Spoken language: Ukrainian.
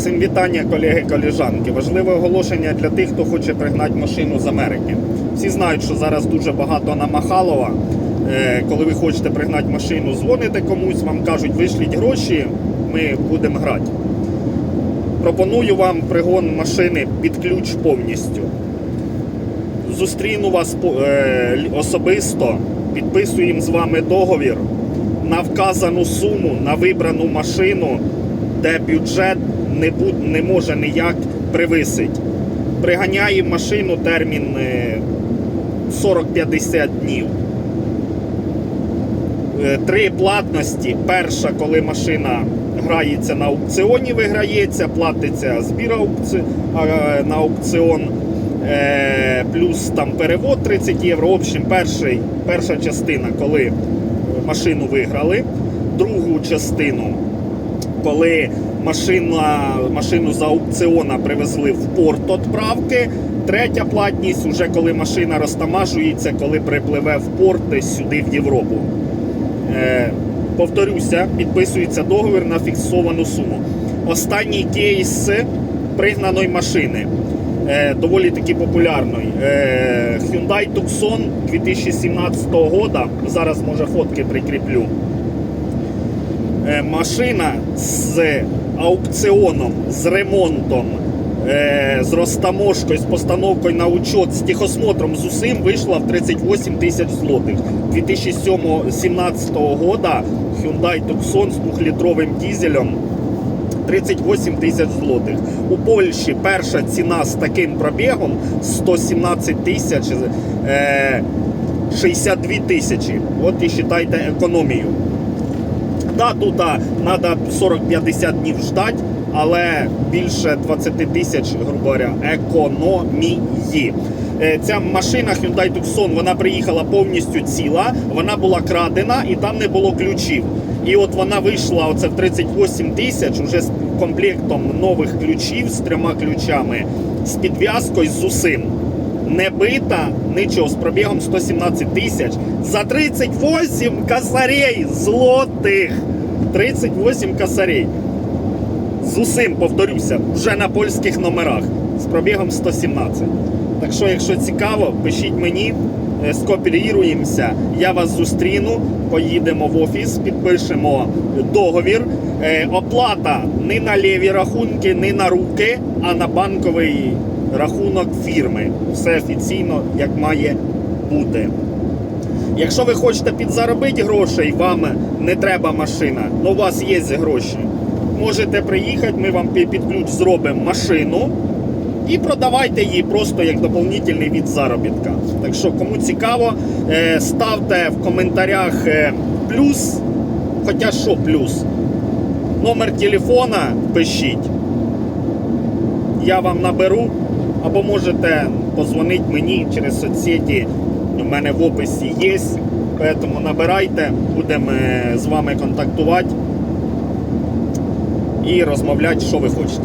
Всім вітання, колеги коліжанки. Важливе оголошення для тих, хто хоче пригнати машину з Америки. Всі знають, що зараз дуже багато на Махалова. Е, Коли ви хочете пригнати машину, дзвоните комусь, вам кажуть, вишліть гроші, ми будемо грати. Пропоную вам пригон машини під ключ повністю. Зустріну вас е, особисто, підписуємо з вами договір на вказану суму, на вибрану машину, де бюджет не, бу- не може ніяк привисить. Приганяємо машину термін е, 40-50 днів. Е, Три платності. Перша, коли машина грається на аукціоні, виграється, платиться збір аукці... на аукціон, е, плюс там перевод 30 євро. В общем, перший, перша частина, коли машину виграли, другу частину, коли машина, машину за аукціона привезли в порт відправки. Третя платність, уже коли машина розтамажується, коли припливе в порт сюди в Європу. Е, повторюся, підписується договір на фіксовану суму. Останній кейс пригнаної машини. Е, доволі таки популярний. Е, Hyundai Tucson 2017 года. Зараз може фотки прикріплю. Е, машина з аукціоном, з ремонтом, е, з розтаможкою, з постановкою на учет, з техосмотром, з усім вийшла в 38 тисяч злотих. 2017 года Hyundai Tucson з 2-літровим дізелем 38 тисяч злотих. У Польщі перша ціна з таким пробігом 117 тисяч е, 62 тисячі. От і вважайте економію. Да, тут треба 40-50 днів ждати, але більше 20 тисяч, грубо говоря, економії. Е, Ця машина Hyundai Tucson, вона приїхала повністю ціла, вона була крадена і там не було ключів. І от вона вийшла оце в 38 тисяч уже з комплектом нових ключів з трьома ключами, з підв'язкою з усім. Не бита, нічого, з пробігом 117 тисяч за 38 косарей злотих. 38 косарей. З усім, повторюся, вже на польських номерах з пробігом 117. Так що, якщо цікаво, пишіть мені, е, скооперуємося, я вас зустріну, поїдемо в офіс, підпишемо договір. Е, Оплата не на ліві рахунки, не на руки, а на банковий рахунок фірми. Все офіційно, як має бути. Якщо ви хочете підзаробити грошей, вам не треба машина, але у вас є гроші. Можете приїхати, ми вам під під ключ зробимо машину і продавайте її просто як доповнительний від заробітка. Так що, кому цікаво, е, ставте в коментарях е, плюс, хоча що плюс, номер телефона пишіть. Я вам наберу, або можете позвонити мені через соцсеті. У мене в описі є. Тому набирайте, будемо е, з вами контактувати і розмовляти, що ви хочете.